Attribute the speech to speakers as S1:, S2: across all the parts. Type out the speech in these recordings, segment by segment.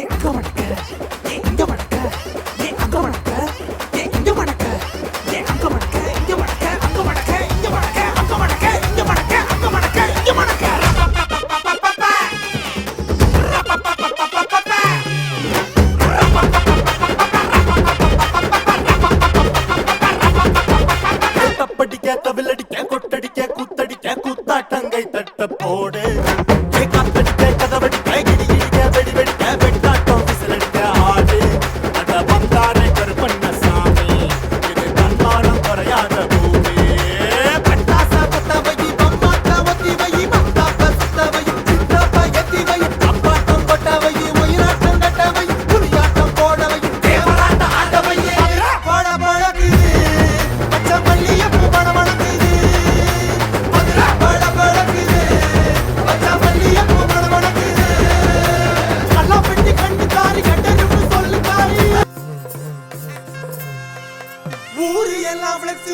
S1: எங்க வடக்க எங்க வடக்க அங்க
S2: வடக்க
S3: நான் ஃப்ளெக்ஸ்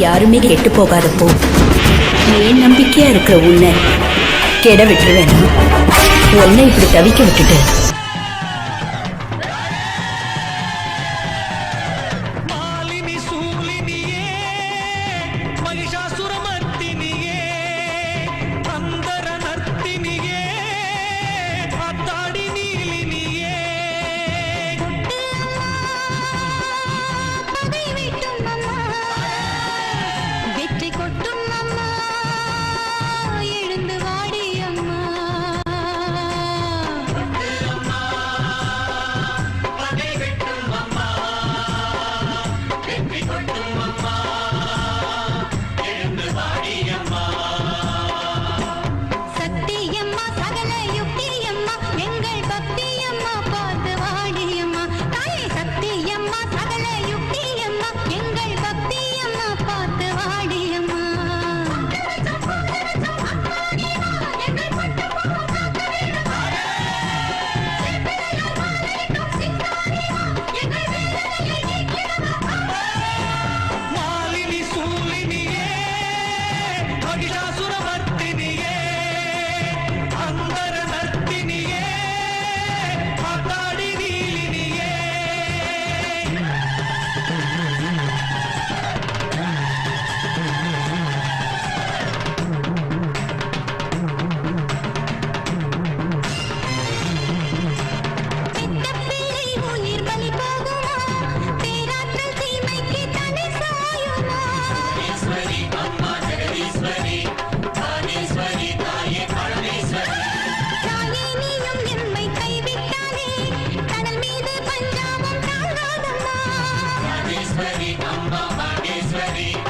S3: யாருமே கெட்டு போகாதப்போ. ஏன் நம்பிக்கையா இருக்கிற உன்னை கெட விட்டுருவேன்? உன்னை இப்படி தவிக்க விட்டுட்டு
S4: Ambamba is ready.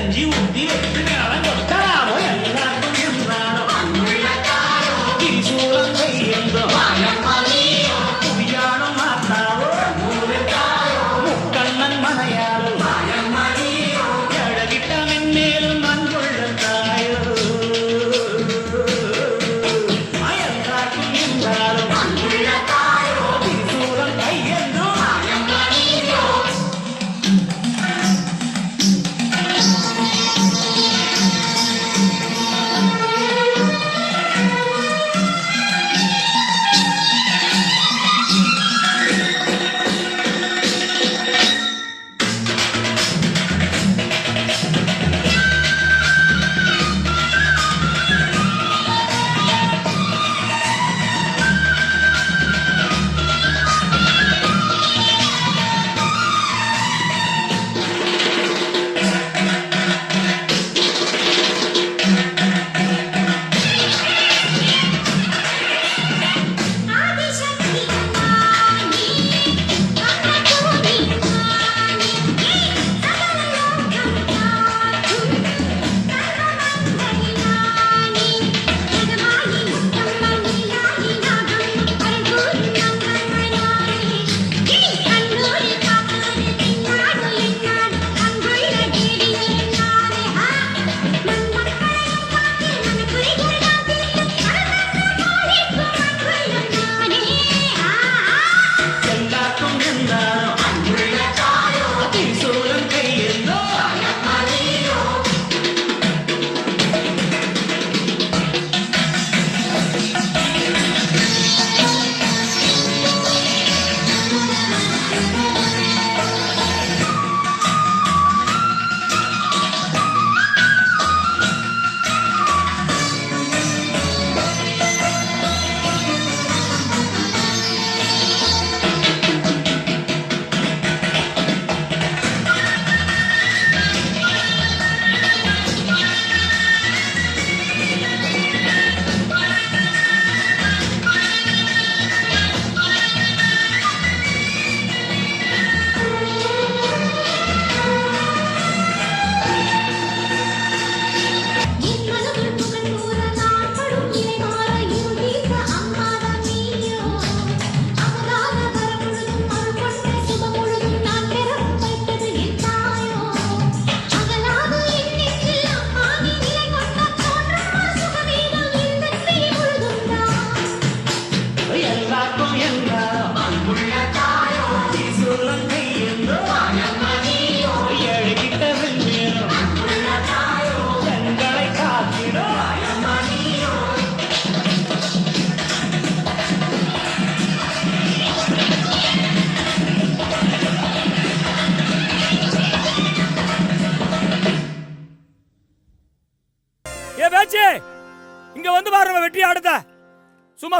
S4: like you would be.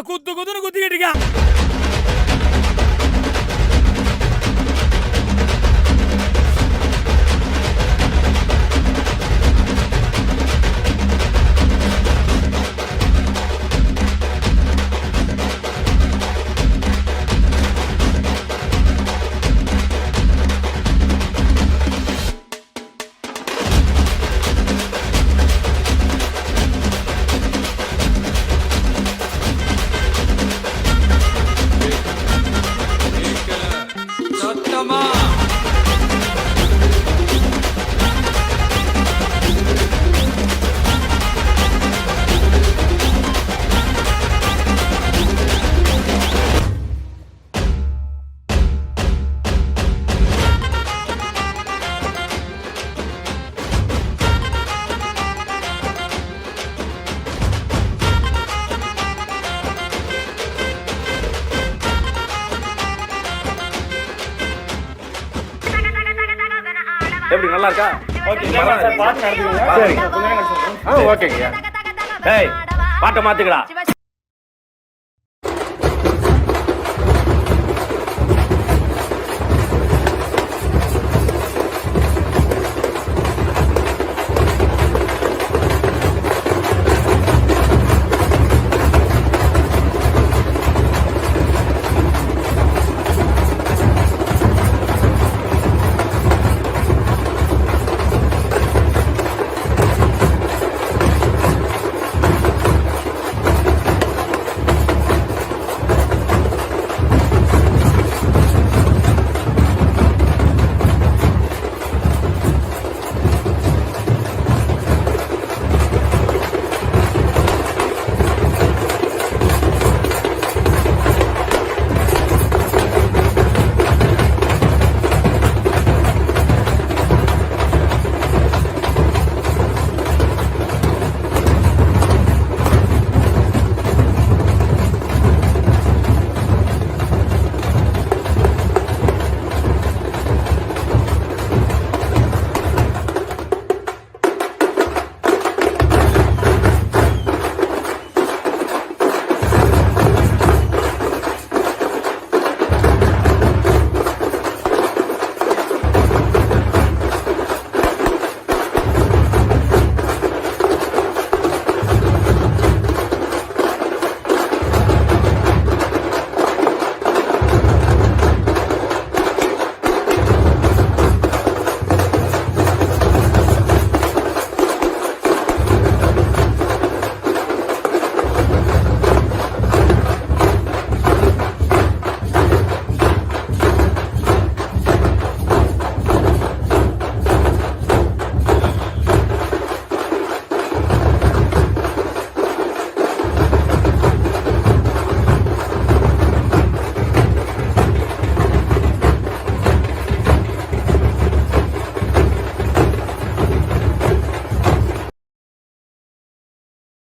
S4: குத்து
S5: குத்துன்னு குத்திக்கிட்டு இருக்கான்
S6: சரி. ஆ ஓகேங்கய்யா. டேய் பாட்டை மாத்துக்கடா